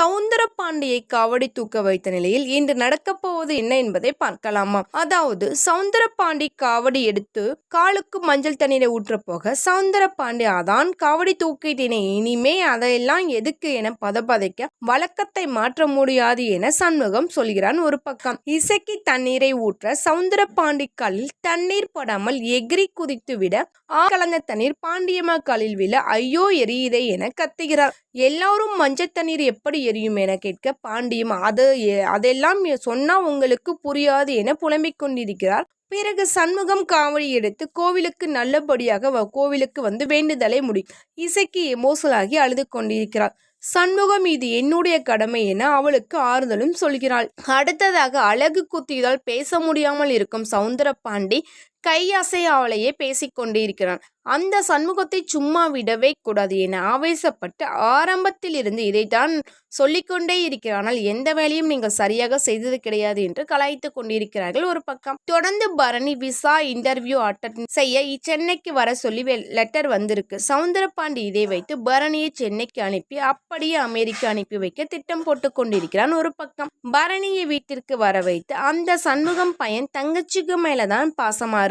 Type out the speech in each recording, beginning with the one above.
சவுந்தர பாண்டியை காவடி தூக்க வைத்த நிலையில் இன்று நடக்கப் போவது என்ன என்பதை பார்க்கலாமா? அதாவது சவுந்தர பாண்டி காவடி எடுத்து காலுக்கு மஞ்சள் தண்ணீரை ஊற்ற போக சவுந்தர பாண்டி அதான் காவடி தூக்கிட்டேனே இனிமே அதையெல்லாம் எதுக்கு என பதபதைக்க வழக்கத்தை மாற்ற முடியாது என சண்முகம் சொல்கிறான் ஒரு பக்கம். இசைக்கு தண்ணீரை ஊற்ற சவுந்தர பாண்டி காலில் தண்ணீர் படாமல் எகிரி குதித்து விட ஆ கலந்த தண்ணீர் பாண்டியம்மா காலில் விழ ஐயோ எரியுதே என கத்துகிறார். எல்லாரும் மஞ்சள் தண்ணீர் எப்படி தெரியும் என கேட்க பாண்டியம் அது அதெல்லாம் சொன்னா உங்களுக்கு புரியாது என புலம்பிக் கொண்டிருக்கிறார். பிறகு சண்முகம் காவடி எடுத்து கோவிலுக்கு நல்லபடியாக வ- கோவிலுக்கு வந்து வேண்டுதலை முடி இசைக்கு மோசலாகி அழுது கொண்டிருக்கிறார். சண்முகம் இது என்னுடைய கடமை என அவளுக்கு ஆறுதலும் சொல்கிறாள். அடுத்ததாக அழகு குத்தியதால் பேச முடியாமல் இருக்கும் சவுந்தர பாண்டி கையசையாவலையே பேசிக்கொண்டிருக்கிறான் பேசிக் அந்த சண்முகத்தை சும்மா விடவே கூடாது என ஆவேசப்பட்டு ஆரம்பத்தில் இருந்து இதைத்தான் சொல்லிக்கொண்டே இருக்கிறான். எந்த வேலையும் நீங்கள் சரியாக செய்தது கிடையாது என்று கலாய்த்து கொண்டிருக்கிறார்கள் ஒரு பக்கம். தொடர்ந்து பரணி விசா இன்டர்வியூ அட்டன் செய்ய சென்னைக்கு வர சொல்லி லெட்டர் வந்திருக்கு. சவுந்தரபாண்டி இதை வைத்து பரணியை சென்னைக்கு அனுப்பி அப்படியே அமெரிக்கா அனுப்பி வைக்க திட்டம் போட்டு கொண்டிருக்கிறான் ஒரு பக்கம். பரணியை வீட்டிற்கு வர வைத்து அந்த சண்முகம் பையன் தங்கச்சிக்கு மேலதான் பாசமா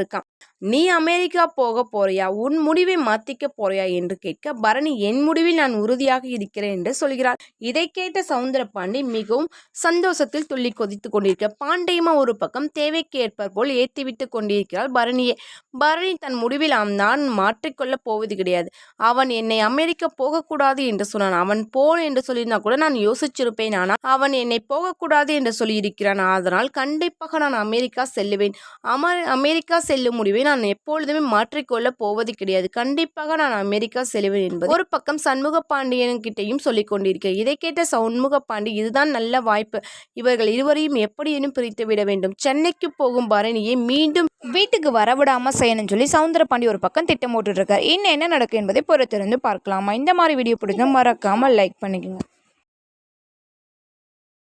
நீ அமெரிக்கா போக போறியா? உன் முடிவை மாத்திக்க போறியா? என்று கேட்க பரணி என் முடிவில் நான் உறுதியாக இருக்கிறேன் என்று சொல்கிறார் இதை கேட்ட சவுந்தரபாண்டி மிகவும் சந்தோஷத்தில் துள்ளி கொதித்து கொண்டிருக்க பாண்டியமா ஒரு பக்கம் தேவைக்கேற்ப போல் ஏற்றிவிட்டு கொண்டிருக்கிறாள் பரணியை. பரணி தன் முடிவில் நான் மாற்றிக்கொள்ளப் போவது கிடையாது. அவன் என்னை அமெரிக்கா போகக்கூடாது என்று சொன்னான். அவன் போன் என்று சொல்லியிருந்தா கூட நான் யோசிச்சிருப்பேன். ஆனால் அவன் என்னை போகக்கூடாது என்று சொல்லியிருக்கிறான். அதனால் கண்டிப்பாக நான் அமெரிக்கா செல்லுவேன். அமர் அமெரிக்கா செல்லும் முடிவை நான் எப்பொழுதுமே மாற்றிக்கொள்ளப் போவது கிடையாது. கண்டிப்பாக நான் அமெரிக்கா செல்வேன் என்பது ஒரு பக்கம் சண்முக பாண்டியன் கிட்டையும் சொல்லிக் கொண்டிருக்கிறேன். இதை கேட்ட சண்முக பாண்டி இதுதான் நல்ல வாய்ப்பு. இவர்கள் இருவரையும் எப்படியேனும் பிரித்து விட வேண்டும். சென்னைக்கு போகும் பரணியை மீண்டும் வீட்டுக்கு வரவிடாம செய்யணும்னு சொல்லி சவுந்தரபாண்டி ஒரு பக்கம் திட்டம் இருக்காரு இன்னும் என்ன நடக்கும் என்பதை பொறுத்திருந்து பார்க்கலாமா? இந்த மாதிரி வீடியோ பிடிக்கும் மறக்காம லைக் பண்ணிக்கோங்க.